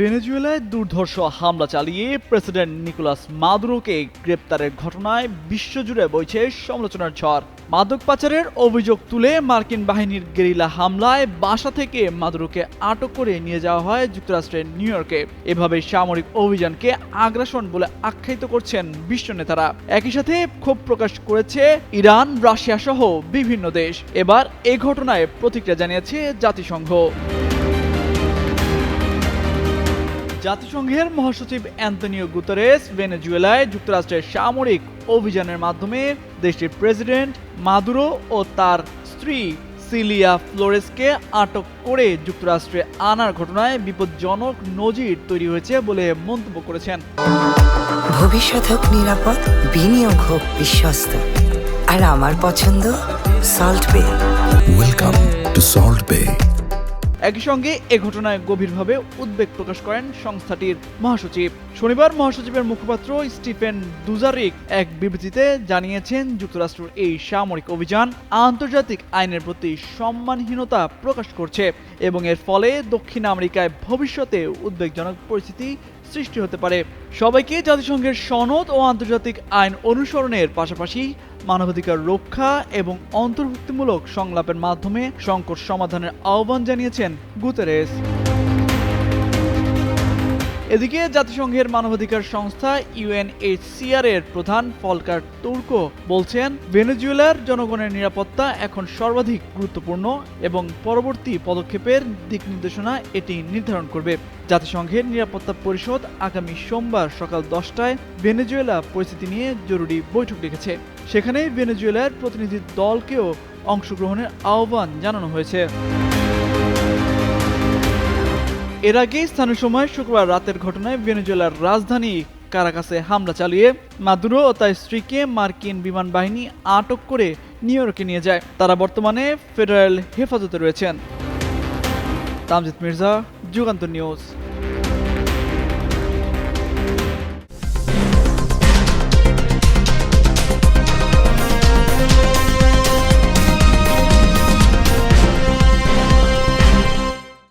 ভেনেজুয়েলায় দুর্ধর্ষ হামলা চালিয়ে প্রেসিডেন্ট নিকোলাস মাদুরোকে গ্রেপ্তারের ঘটনায় বিশ্বজুড়ে বইছে সমালোচনার ঝড়। মাদক পাচারের অভিযোগ তুলে মার্কিন বাহিনীর গেরিলা হামলায় বাসা থেকে মাদুরোকে আটক করে নিয়ে যাওয়া হয় যুক্তরাষ্ট্রের নিউ ইয়র্কে। এভাবে সামরিক অভিযানকে আগ্রাসন বলে আখ্যায়িত করছেন বিশ্ব নেতারা। একই সাথে ক্ষোভ প্রকাশ করেছে ইরান রাশিয়া সহ বিভিন্ন দেশ। এবার এ ঘটনায় প্রতিক্রিয়া জানিয়েছে জাতিসংঘ। জাতিসংঘের মহাসচিব অ্যান্তনিও গুতারেস ভেনেজুয়েলায় যুক্তরাষ্ট্রের সামরিক অভিযানের মাধ্যমে দেশটির প্রেসিডেন্ট মাদুরো ও তার স্ত্রী সিলিয়া ফ্লোরেসকে আটক করে যুক্তরাষ্ট্রে আনার ঘটনায় বিপজ্জনক নজির তৈরি হয়েছে বলে মন্তব্য করেছেন। ভবিষ্যৎ হোক নিরাপদ বিনিয়োগ হোক বিশ্বস্ত। আর আমার পছন্দ সল্ট বে Welcome to Salt Bay. একই সঙ্গে এ ঘটনায় গভীরভাবে উদ্বেগ প্রকাশ করেন সংস্থাটির মহাসচিব। শনিবার মহাসচিবের মুখপাত্র স্টিফেন দুজারিক এক বিবৃতিতে জানিয়েছেন, যুক্তরাষ্ট্রের এই সামরিক অভিযান আন্তর্জাতিক আইনের প্রতি সম্মানহীনতা প্রকাশ করছে এবং এর ফলে দক্ষিণ আমেরিকায় ভবিষ্যতে উদ্বেগজনক পরিস্থিতি সৃষ্টি হতে পারে। সবাইকে জাতিসংঘের সনদ ও আন্তর্জাতিক আইন অনুসরণের পাশাপাশি মানবাধিকার রক্ষা এবং অন্তর্ভুক্তিমূলক সংলাপের মাধ্যমে সংকট সমাধানের আহ্বান জানিয়েছেন গুতেরেস। এদিকে জাতিসংঘের মানবাধিকার সংস্থা ইউএনএইচসিআর এর প্রধান ফলকার তুর্কো বলছেন, ভেনেজুয়েলার জনগণের নিরাপত্তা এখন সর্বাধিক গুরুত্বপূর্ণ এবং পরবর্তী পদক্ষেপের দিক নির্দেশনা এটি নির্ধারণ করবে। জাতিসংঘের নিরাপত্তা পরিষদ আগামী সোমবার সকাল দশটায় ভেনেজুয়েলা পরিস্থিতি নিয়ে জরুরি বৈঠক ডেকেছে। সেখানে ভেনেজুয়েলার প্রতিনিধি দলকেও অংশগ্রহণের আহ্বান জানানো হয়েছে। এর আগে স্থানীয় সময় শুক্রবার রাতের ঘটনায় ভেনেজুয়েলার রাজধানী কারাকাসে হামলা চালিয়ে মাদুরো ও তার স্ত্রীকে মার্কিন বিমান বাহিনী আটক করে নিউ ইয়র্কে নিয়ে যায়। তারা বর্তমানে ফেডারেল হেফাজতে রয়েছেন। তামজিদ মির্জা যুগান্ত নিউজ।